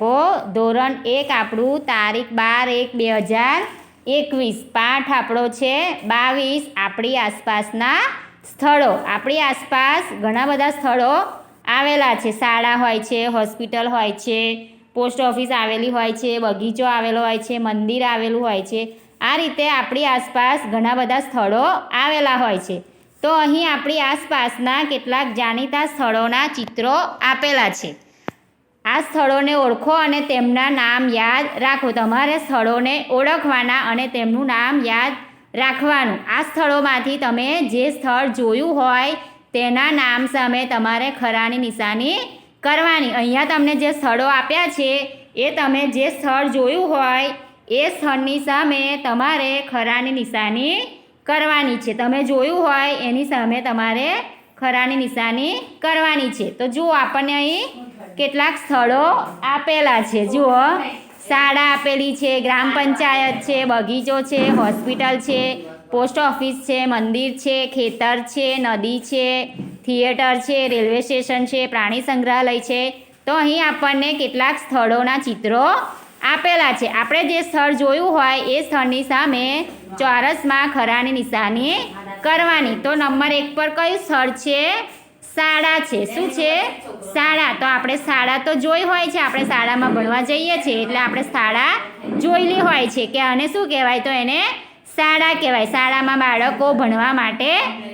બાળકો ધોરણ એક આપણું તારીખ બાર એક બે હજાર એકવીસ. પાઠ આપણો છે બાવીસ આપણી આસપાસના સ્થળો. આપણી આસપાસ ઘણા બધા સ્થળો આવેલા છે. શાળા હોય છે, હોસ્પિટલ હોય છે, પોસ્ટ ઓફિસ આવેલી હોય છે, બગીચો આવેલો હોય છે, મંદિર આવેલું હોય છે. આ રીતે આપણી આસપાસ ઘણા બધા સ્થળો આવેલા હોય છે. તો અહીં આપણી આસપાસના કેટલાક જાણીતા સ્થળોના ચિત્રો આપેલા છે. આ સ્થળોને ઓળખો અને તેમના નામ યાદ રાખો. તમારે સ્થળોને ઓળખવાના અને તેમનું નામ યાદ રાખવાનું. આ સ્થળોમાંથી તમે જે સ્થળ જોયું હોય તેના નામ સામે તમારે ખરાની નિશાની કરવાની. અહીંયા તમને જે સ્થળો આપ્યા છે, એ તમે જે સ્થળ જોયું હોય, એ સ્થળની સામે તમારે ખરાની નિશાની કરવાની છે. તમે જોયું હોય એની સામે તમારે ખરાની નિશાની કરવાની છે. તો જુઓ આપણને અહીં કેટલાક સ્થળો આપેલા છે. જુઓ, શાળા આપેલી છે, ગ્રામ પંચાયત છે, બગીચો છે, હોસ્પિટલ છે, પોસ્ટ ઓફિસ છે, મંદિર છે, ખેતર છે, નદી છે, થિયેટર છે, રેલવે સ્ટેશન છે, પ્રાણી સંગ્રહાલય છે. તો અહીં આપણને કેટલાક સ્થળોના ચિત્રો આપેલા છે. આપણે જે સ્થળ જોયું હોય એ સ્થળની સામે ચોરસમાં ખરાની નિશાની કરવાની. તો નંબર એક પર કયું સ્થળ છે? શાળા છે. શું છે? શાળા તો આપણે શાળા તો જોઈ હોય છે. આપણે શાળામાં ભણવા જઈએ છીએ એટલે આપણે શાળા જોયેલી હોય છે કે આને શું કહેવાય? તો એને શાળા કહેવાય. શાળામાં બાળકો ભણવા માટે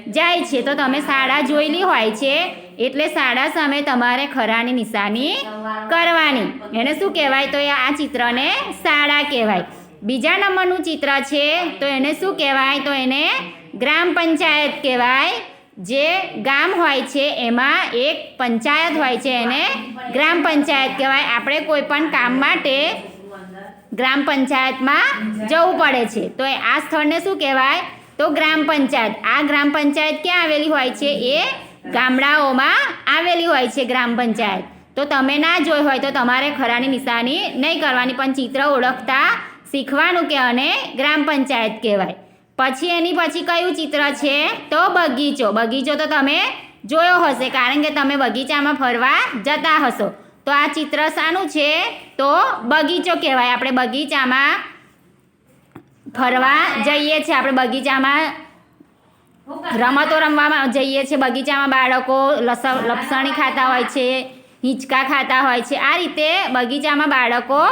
જાય છે. તો તમે શાળા જોયેલી હોય છે એટલે શાળા સામે તમારે ખરાની નિશાની કરવાની. એને શું કહેવાય? તો એ આ ચિત્રને શાળા કહેવાય. બીજા નંબરનું ચિત્ર છે. તો એને શું કહેવાય? તો એને ગ્રામ પંચાયત કહેવાય. જે ગામ હોય છે, એમાં એક પંચાયત હોય છે, એને ગ્રામ પંચાયત કહેવાય. આપણે કોઈ પણ કામ માટે ગ્રામ પંચાયતમાં જવું પડે છે. તો આ સ્થળને શું કહેવાય? તો ગ્રામ પંચાયત. આ ગ્રામ પંચાયત ક્યાં આવેલી હોય છે? એ ગામડાઓમાં આવેલી હોય છે ગ્રામ પંચાયત. તો તમે ના જોઈ હોય તો તમારે ખરાની નિશાની નહીં કરવાની, પણ ચિત્ર ઓળખતા શીખવાનું કે અને ગ્રામ પંચાયત કહેવાય. પછી એની પછી કયું ચિત્ર છે? તો બગીચો. બગીચો તો તમે જોયો હશે, કારણ કે તમે બગીચામાં ફરવા જતા હશો. તો આ ચિત્ર શાનું છે? તો બગીચો કહેવાય. આપણે બગીચામાં ફરવા જઈએ છીએ. આપણે બગીચામાં રમતો રમવામાં જઈએ છીએ. બગીચામાં બાળકો લસ, લપસણી ખાતા હોય છે, હિંચકા ખાતા હોય છે. આ રીતે બગીચામાં બાળકો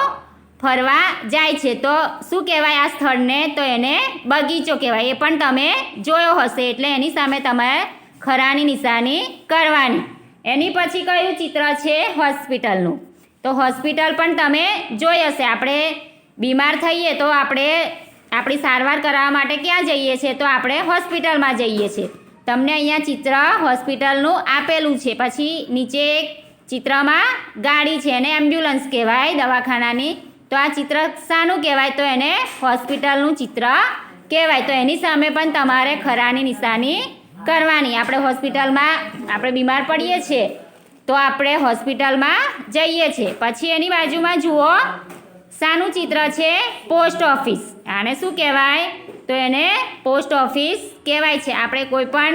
ફરવા જાય છે. તો શું કહેવાય આ સ્થળને? તો એને બગીચો કહેવાય. એ પણ તમે જોયો હશે. એટલે એની સામે તમારે ખરાની નિશાની કરવાની. એની પછી કયું ચિત્ર છે? હોસ્પિટલનું. તો હોસ્પિટલ પણ તમે જોઈ હશે. આપણે બીમાર થઈએ તો આપણે આપણી સારવાર કરાવવા માટે ક્યાં જઈએ છીએ? તો આપણે હોસ્પિટલમાં જઈએ છીએ. તમને અહીંયા ચિત્ર હોસ્પિટલનું આપેલું છે. પછી નીચે એક ચિત્રમાં ગાડી છે. એને એમ્બ્યુલન્સ કહેવાય દવાખાનાની. તો આ ચિત્ર શાનું કહેવાય? તો એને હોસ્પિટલનું ચિત્ર કહેવાય. તો એની સામે પણ તમારે ખરાની નિશાની કરવાની. આપણે હોસ્પિટલમાં આપણે બીમાર પડીએ છીએ, તો આપણે હોસ્પિટલમાં જઈએ છીએ. પછી એની બાજુમાં જુઓ, શાનું ચિત્ર છે પોસ્ટ ઓફિસ. આને શું કહેવાય? તો એને પોસ્ટ ઓફિસ કહેવાય છે. આપણે કોઈ પણ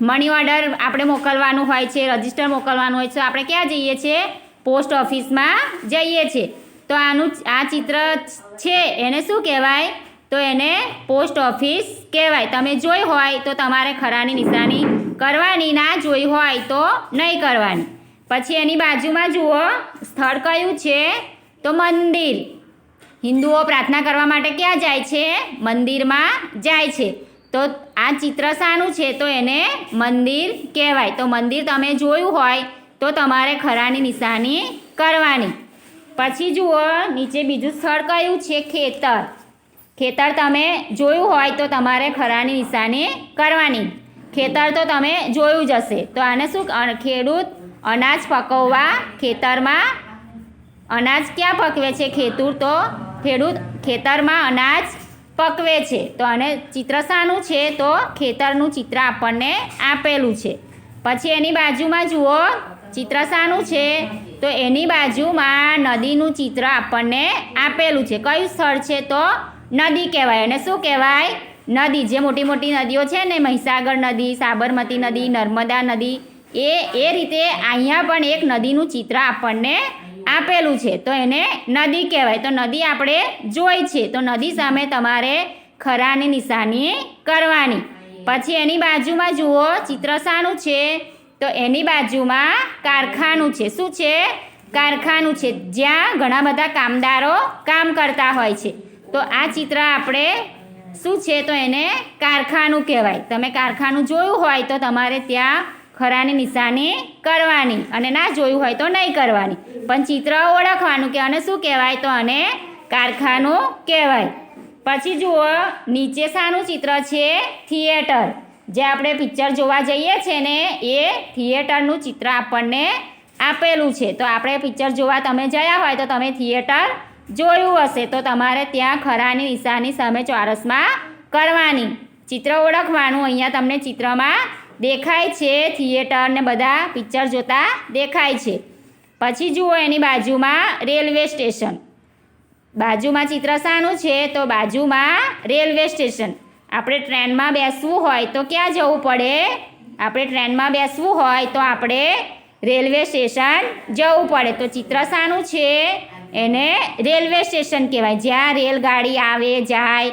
મની ઓર્ડર આપણે મોકલવાનું હોય છે, રજિસ્ટર મોકલવાનું હોય છે આપણે ક્યાં જઈએ છીએ? પોસ્ટ ઓફિસમાં જઈએ છીએ. તો આનું આ ચિત્ર છે, એને શું કહેવાય? તો એને પોસ્ટ ઓફિસ કહેવાય. તમે જોઈ હોય તો તમારે ખરાની નિશાની કરવાની, ના જોઈ હોય તો નહીં કરવાની. પછી એની બાજુમાં જુઓ, સ્થળ કયું છે? તો મંદિર. હિન્દુઓ પ્રાર્થના કરવા માટે ક્યાં જાય છે? મંદિરમાં જાય છે. તો આ ચિત્ર શાનું છે? તો એને મંદિર કહેવાય. તો મંદિર તમે જોયું હોય તો તમારે ખરાની નિશાની કરવાની. પછી જુઓ, નીચે બીજું સ્થળ કયું છે? ખેતર. ખેતર તમે જોયું હોય તો તમારે ખરાની નિશાની કરવાની. ખેતર તો તમે જોયું જ હશે. તો આને શું ખેડૂત અનાજ પકવવા ખેતરમાં, અનાજ ક્યાં પકવે છે? ખેતૂર તો ખેડૂત ખેતરમાં અનાજ પકવે છે. તો આને ચિત્ર શાનું છે? તો ખેતરનું ચિત્ર આપણને આપેલું છે. પછી એની બાજુમાં જુઓ ચિત્ર શાનું છે? તો એની બાજુમાં નદીનું ચિત્ર આપણને આપેલું છે. કયું સ્થળ છે તો? નદી કહેવાય. અને શું કહેવાય? નદી. જે મોટી મોટી નદીઓ છે ને, મહીસાગર નદી, સાબરમતી નદી, નર્મદા નદી, એ એ રીતે અહીંયા પણ એક નદીનું ચિત્ર આપણને આપેલું છે. તો એને નદી કહેવાય. તો નદી આપણે જોઈ છે. તો નદી સામે તમારે ખરાની નિશાની કરવાની. પછી એની બાજુમાં જુઓ, ચિત્ર શાનું છે. તો એની બાજુમાં કારખાનું છે. શું છે? કારખાનું છે. જ્યાં ઘણા બધા કામદારો કામ કરતા હોય છે. તો આ ચિત્ર આપણે શું છે? તો એને કારખાનું કહેવાય. તમે કારખાનું જોયું હોય તો તમારે ત્યાં ખરાની નિશાની કરવાની અને ના જોયું હોય તો નહીં કરવાની. પણ ચિત્ર ઓળખવાનું કે અને શું કહેવાય? તો અને કારખાનું કહેવાય. પછી જુઓ, નીચે શાનું ચિત્ર છે થિયેટર. જે આપણે પિક્ચર જોવા જઈએ છીએ ને, એ થિયેટરનું ચિત્ર આપણને આપેલું છે. તો આપણે પિક્ચર જોવા તમે ગયા હોય તો તમે થિયેટર જોયું હશે. તો તમારે ત્યાં ખરાની, નિશાની સામે ચોરસમાં કરવાની. ચિત્ર ઓળખવાનું. અહીંયા તમને ચિત્રમાં દેખાય છે, થિયેટર ને બધા પિક્ચર જોતા દેખાય છે. પછી જુઓ એની બાજુમાં રેલવે સ્ટેશન. બાજુમાં ચિત્ર શાનું છે, તો બાજુમાં રેલવે સ્ટેશન. આપણે ટ્રેનમાં બેસવું હોય તો ક્યાં જવું પડે? આપણે ટ્રેનમાં બેસવું હોય તો આપણે રેલવે સ્ટેશન જવું પડે. તો ચિત્ર શાનું છે? એને રેલવે સ્ટેશન કહેવાય. જ્યાં રેલગાડી આવે, જાય.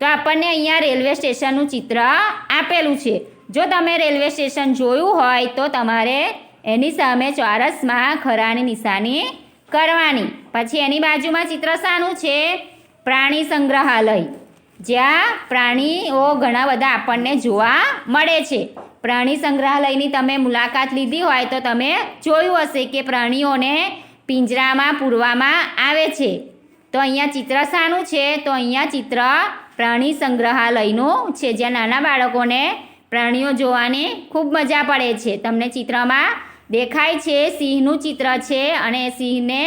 તો આપણને અહીંયા રેલવે સ્ટેશનનું ચિત્ર આપેલું છે. જો તમે રેલવે સ્ટેશન જોયું હોય તો તમારે એની સામે ચોરસમાં ખરાની નિશાની કરવાની. પછી એની બાજુમાં ચિત્ર શાનું છે? પ્રાણી સંગ્રહાલય. જ્યાં પ્રાણીઓ ઘણા બધા આપણને જોવા મળે છે. પ્રાણી સંગ્રહાલયની તમે મુલાકાત લીધી હોય તો તમે જોયું હશે કે પ્રાણીઓને પિંજરામાં પૂરવામાં આવે છે. તો અહીંયા ચિત્ર શાનું છે. તો અહીંયા ચિત્ર પ્રાણી સંગ્રહાલયનું છે. જ્યાં નાના બાળકોને પ્રાણીઓ જોવાની ખૂબ મજા પડે છે. તમને ચિત્રમાં દેખાય છે સિંહનું ચિત્ર છે અને સિંહને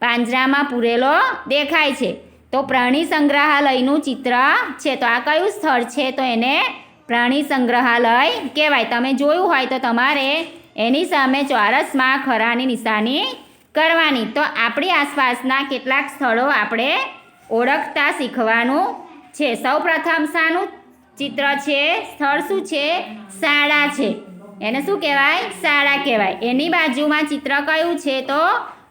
પાંજરામાં પૂરેલો દેખાય છે. તો પ્રાણી સંગ્રહાલયનું ચિત્ર છે. તો આ કયું સ્થળ છે? તો એને પ્રાણી સંગ્રહાલય કહેવાય. તમે જોયું હોય તો તમારે એની સામે ચોરસમાં ખરાની નિશાની કરવાની. તો આપણી આસપાસના કેટલાક સ્થળો આપણે ઓળખતા શીખવાનું છે. સૌ પ્રથમ શાનું ચિત્ર છે. સ્થળ શું છે? શાળા છે. એને શું કહેવાય? શાળા કહેવાય. એની બાજુમાં ચિત્ર કયું છે? તો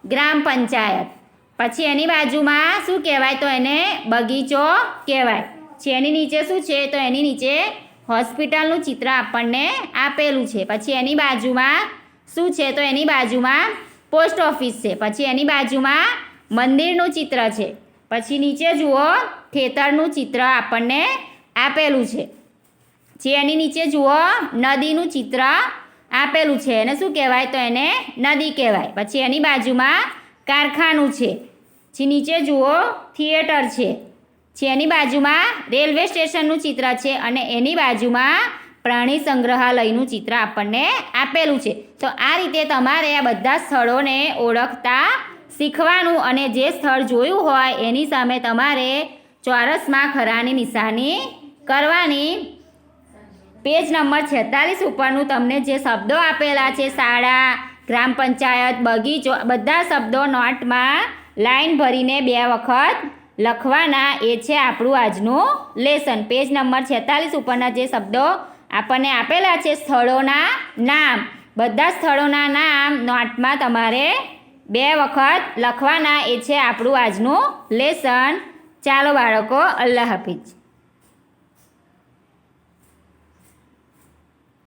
ગ્રામ પંચાયત. પછી એની બાજુમાં શું કહેવાય? તો એને બગીચો કહેવાય. છે એની નીચે શું છે? તો એની નીચે હોસ્પિટલનું ચિત્ર આપણને આપેલું છે. પછી એની બાજુમાં શું છે? તો એની બાજુમાં પોસ્ટ ઓફિસ છે. પછી એની બાજુમાં મંદિરનું ચિત્ર છે. પછી નીચે જુઓ, ખેતરનું ચિત્ર આપણને આપેલું છે. જે એની નીચે જુઓ, નદીનું ચિત્ર આપેલું છે. એને શું કહેવાય? તો એને નદી કહેવાય. પછી એની બાજુમાં કારખાનું છે. જે નીચે જુઓ થિયેટર છે. જેની બાજુમાં રેલવે સ્ટેશનનું ચિત્ર છે અને એની બાજુમાં પ્રાણી સંગ્રહાલયનું ચિત્ર આપણને આપેલું છે. તો આ રીતે તમારે આ બધા સ્થળોને ઓળખતા શીખવાનું અને જે સ્થળ જોયું હોય એની સામે તમારે ચોરસમાં ખરાની નિશાની કરવાની. પેજ નંબર છેતાલીસ ઉપરનું તમને જે શબ્દો આપેલા છે, શાળા, ગ્રામ પંચાયત, બગીચો બધા શબ્દો નોટમાં લાઈન ભરીને બે વખત લખવાના. એ છે આપણું આજનું લેસન. પેજ નંબર છેતાલીસ ઉપરના જે શબ્દો આપણને આપેલા છે, સ્થળોના નામ. બધા સ્થળોના નામ નોટમાં તમારે બે વખત લખવાના. એ છે આપણું આજનું લેસન. ચાલો બાળકો, અલ્લાહ હાફિઝ.